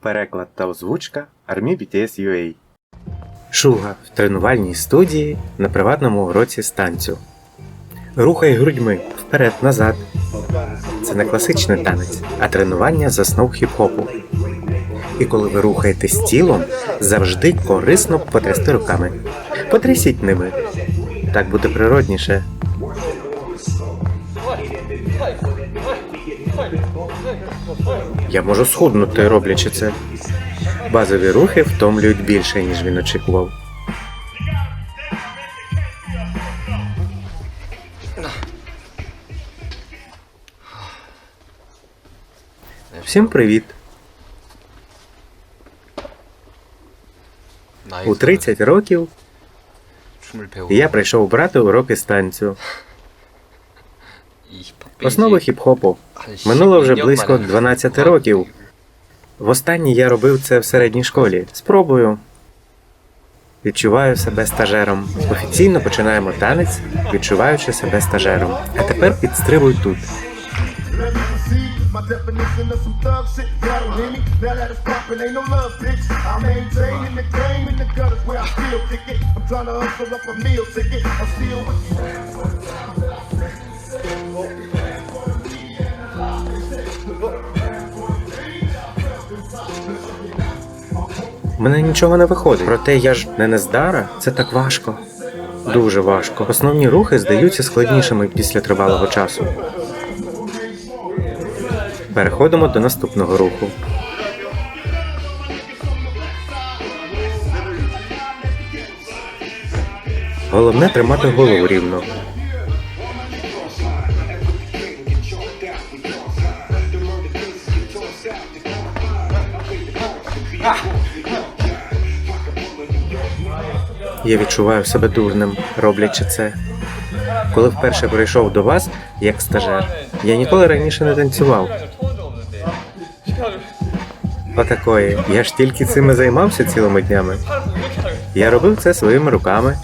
Переклад та озвучка Армі BTS UA. Шуга в тренувальній студії на приватному уроці станцю. Рухай грудьми вперед-назад. Це не класичний танець, а тренування з основ хіп-хопу. І коли ви рухаєтесь тілом, завжди корисно потрясти руками. Потрясіть ними. Так буде природніше. Я можу схуднути, роблячи це. Базові рухи втомлюють більше, ніж він очікував. Всім привіт! У 30 років я прийшов брати уроки з Основи хіп-хопу. Минуло вже близько 12 років. Востаннє я робив це в середній школі. Спробую. Відчуваю себе стажером. Офіційно починаємо танець, відчуваючи себе стажером. А тепер підстрибуй тут. Мене нічого не виходить. Проте я ж не нездара. Це так важко. Дуже важко. Основні рухи здаються складнішими після тривалого часу. Переходимо до наступного руху. Головне тримати голову рівно. Я відчуваю себе дурним, роблячи це. Коли вперше прийшов до вас як стажер, я ніколи раніше не танцював. Отакої. Я ж тільки цим і займався цілими днями. Я робив це своїми руками.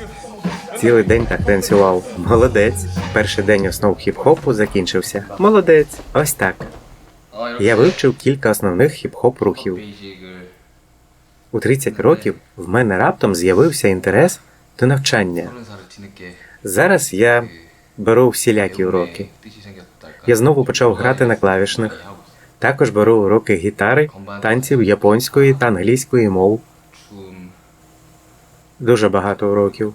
Цілий день так танцював. Молодець. Перший день основ хіп-хопу закінчився. Молодець. Ось так. Я вивчив кілька основних хіп-хоп рухів. У 30 років в мене раптом з'явився інтерес до навчання. Зараз я беру всілякі уроки. Я знову почав грати на клавішних. Також беру уроки гітари, танців японської та англійської мов. Дуже багато уроків.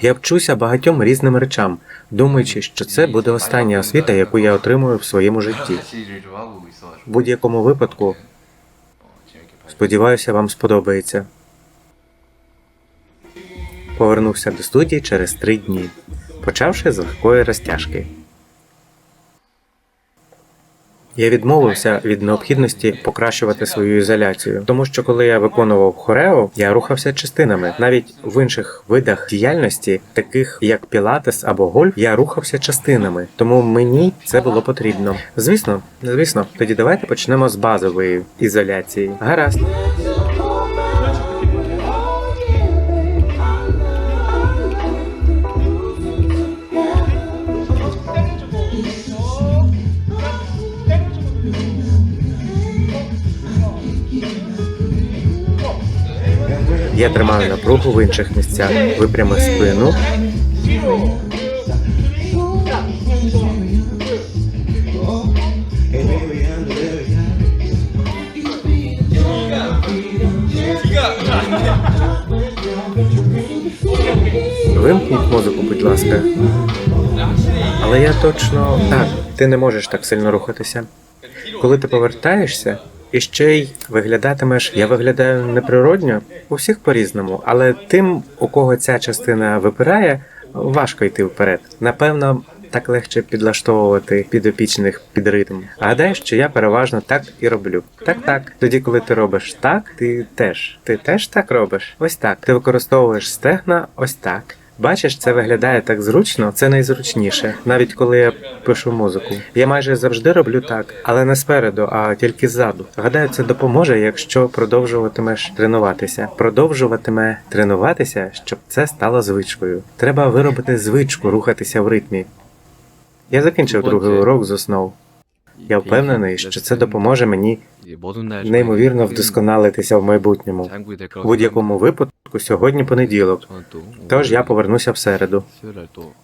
Я вчуся багатьом різним речам, думаючи, що це буде остання освіта, яку я отримую в своєму житті. В будь-якому випадку, сподіваюся, вам сподобається. Повернувся до студії через три дні, почавши з легкої розтяжки. Я відмовився від необхідності покращувати свою ізоляцію, тому що коли я виконував хорео, я рухався частинами. Навіть в інших видах діяльності, таких як пілатес або гольф, я рухався частинами, тому мені це було потрібно. Звісно, звісно, тоді давайте почнемо з базової ізоляції. Гаразд. Я тримаю напругу в інших місцях, випрямив спину. Вимкніть музику, будь ласка. Але я точно так, ти не можеш так сильно рухатися. Коли ти повертаєшся, і ще й виглядатимеш, я виглядаю неприродньо, у всіх по-різному, але тим, у кого ця частина випирає, важко йти вперед. Напевно, так легше підлаштовувати підопічних під ритм. Гадаю, що я переважно так і роблю. Так, так. Тоді, коли ти робиш так, ти теж. Ти теж так робиш? Ось так. Ти використовуєш стегна ось так. Бачиш, це виглядає так зручно, це найзручніше, навіть коли я пишу музику. Я майже завжди роблю так, але не спереду, а тільки ззаду. Гадаю, це допоможе, якщо продовжуватимеш тренуватися. Продовжуватиме тренуватися, щоб це стало звичкою. Треба виробити звичку рухатися в ритмі. Я закінчив другий урок з основ. Я впевнений, що це допоможе мені неймовірно вдосконалитися в майбутньому. У будь-якому випадку сьогодні понеділок, тож я повернуся в середу.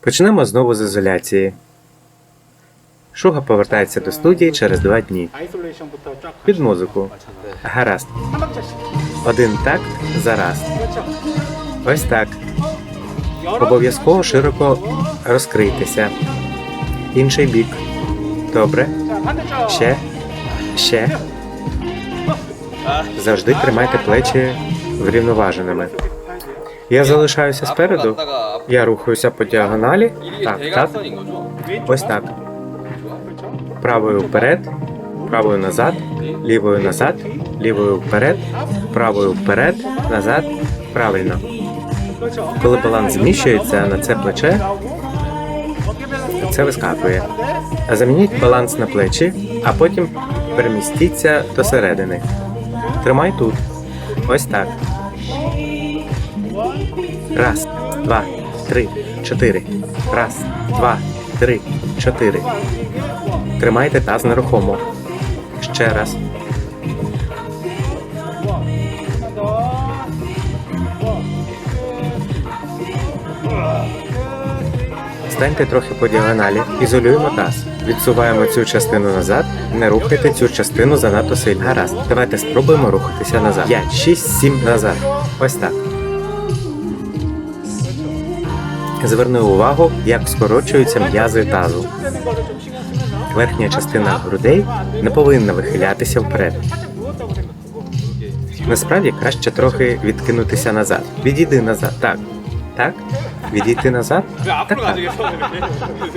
Почнемо знову з ізоляції. Шуга повертається до студії через два дні. Під музику. Гаразд. Один такт за раз. Ось так. Обов'язково широко розкритися. Інший бік. Добре. Ще. Ще. Завжди тримайте плечі врівноваженими. Я залишаюся спереду. Я рухаюся по діагоналі. Так, так. Ось так. Правою вперед, правою назад, лівою назад, лівою вперед, правою вперед, назад. Правильно. Коли баланс зміщується на це плече, це вискакує. Замініть баланс на плечі, а потім перемістіться до середини. Тримай тут. Ось так. Раз, два, три, чотири. Раз, два, три, чотири. Тримайте таз нерухомо. Ще раз. Станьте трохи по діагоналі, ізолюємо таз. Відсуваємо цю частину назад, не рухайте цю частину занадто сильно. Гаразд. Давайте спробуємо рухатися назад. 5, 6, 7 назад. Ось так. Зверни увагу, як скорочуються м'язи тазу. Верхня частина грудей не повинна вихилятися вперед. Насправді краще трохи відкинутися назад. Відійди назад. Так. Так? Відійти назад? Так, так.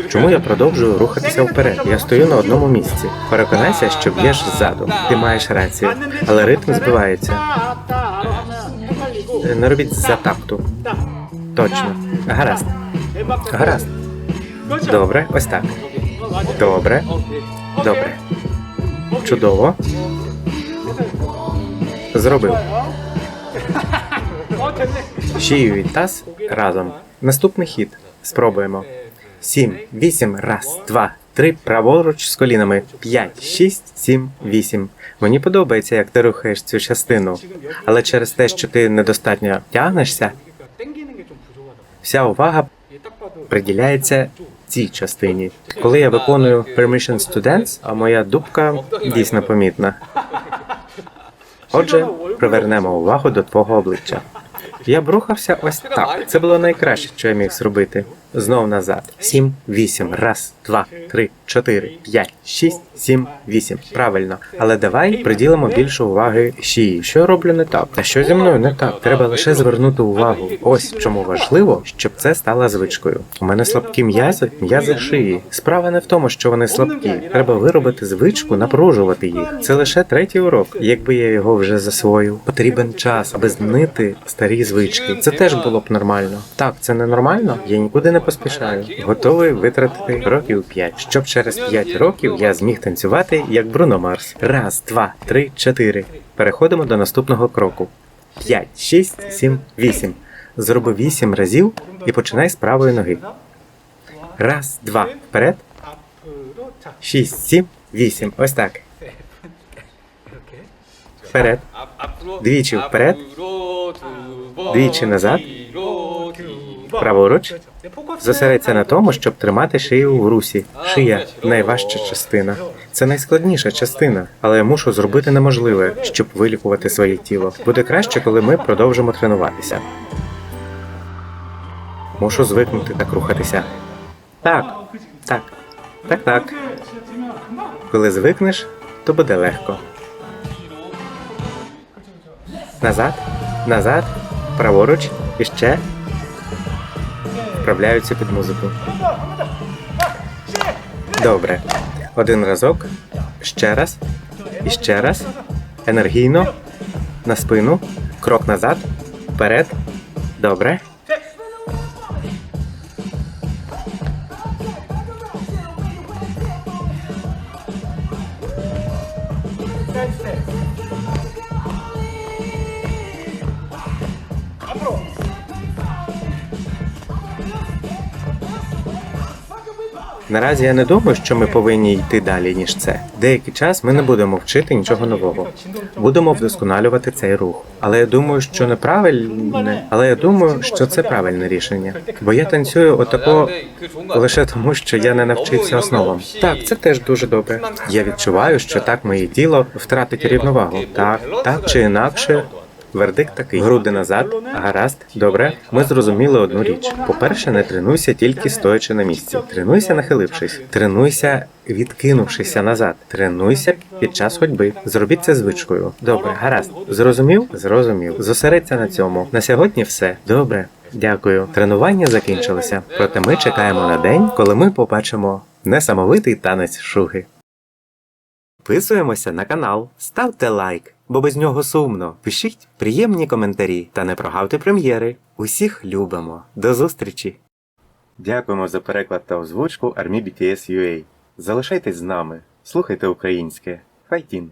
Чому я продовжую рухатися вперед? Я стою на одному місці. Переконайся, що б'єш ззаду. Ти маєш рацію, але ритм збивається. Не робіть за такту. Точно. Гаразд. Гаразд. Добре, ось так. Добре. Добре. Чудово. Зробив. Шию і таз разом. Наступний хід. Спробуємо. 7, 8, раз, 2, 3, праворуч з колінами. 5, 6, 7, 8. Мені подобається, як ти рухаєш цю частину. Але через те, що ти недостатньо тягнешся, вся увага приділяється цій частині. Коли я виконую Permissions to Dance, а моя дубка дійсно помітна. Отже, привернемо увагу до твого обличчя. Я б рухався ось так. Це було найкраще, що я міг зробити. Знов назад. Сім, вісім, раз, два, три, чотири, п'ять, шість, сім, вісім. Правильно. Але давай приділимо більше уваги шиї. Що роблю не так? Та що зі мною не так? Треба лише звернути увагу. Ось чому важливо, щоб це стало звичкою. У мене слабкі м'язи, м'язи шиї. Справа не в тому, що вони слабкі. Треба виробити звичку, напружувати їх. Це лише третій урок. Якби я його вже засвоїв, потрібен час, аби знити старі звички. Це теж було б нормально. Так, це не нормально. Я нікуди не не поспішаю. Готовий витратити років 5, щоб через 5 років я зміг танцювати як Бруно Марс. Раз, два, три, чотири. Переходимо до наступного кроку. 5, 6, 7, 8. Зроби вісім разів і починай з правої ноги. Раз, два. Вперед. 6, 7, 8. Ось так. Вперед. Двічі вперед. Двічі назад. Праворуч зосередься на тому, щоб тримати шию в русі. Шия найважча частина. Це найскладніша частина, але я мушу зробити неможливе, щоб вилікувати своє тіло. Буде краще, коли ми продовжимо тренуватися. Мушу звикнути так рухатися. Так, так, так, так. Коли звикнеш, то буде легко. Назад, назад, праворуч, іще. Вправляються під музику. Добре. Один разок. Ще раз. І ще раз. Енергійно. На спину. Крок назад. Вперед. Добре. Наразі я не думаю, що ми повинні йти далі, ніж це. Деякий час ми не будемо вчити нічого нового. Будемо вдосконалювати цей рух. Але я думаю, що неправильне, але я думаю, що це правильне рішення. Бо я танцюю отако лише тому, що я не навчився основам. Так, це теж дуже добре. Я відчуваю, що так моє тіло втратить рівновагу. Так, так чи інакше. Вердикт такий: груди назад, гаразд, добре. Ми зрозуміли одну річ. По-перше, не тренуйся тільки стоячи на місці. Тренуйся, нахилившись. Тренуйся, відкинувшися назад. Тренуйся під час ходьби. Зробіть це звичкою. Добре, гаразд. Зрозумів? Зрозумів. Зосередься на цьому. На сьогодні все. Добре. Дякую. Тренування закінчилося. Проте ми чекаємо на день, коли ми побачимо несамовитий танець шуги. Підписуємося на канал, ставте лайк, бо без нього сумно. Пишіть приємні коментарі та не прогавте прем'єри. Усіх любимо. До зустрічі! Дякуємо за переклад та озвучку Армі BTS UA. Залишайтесь з нами, слухайте українське. Файтін!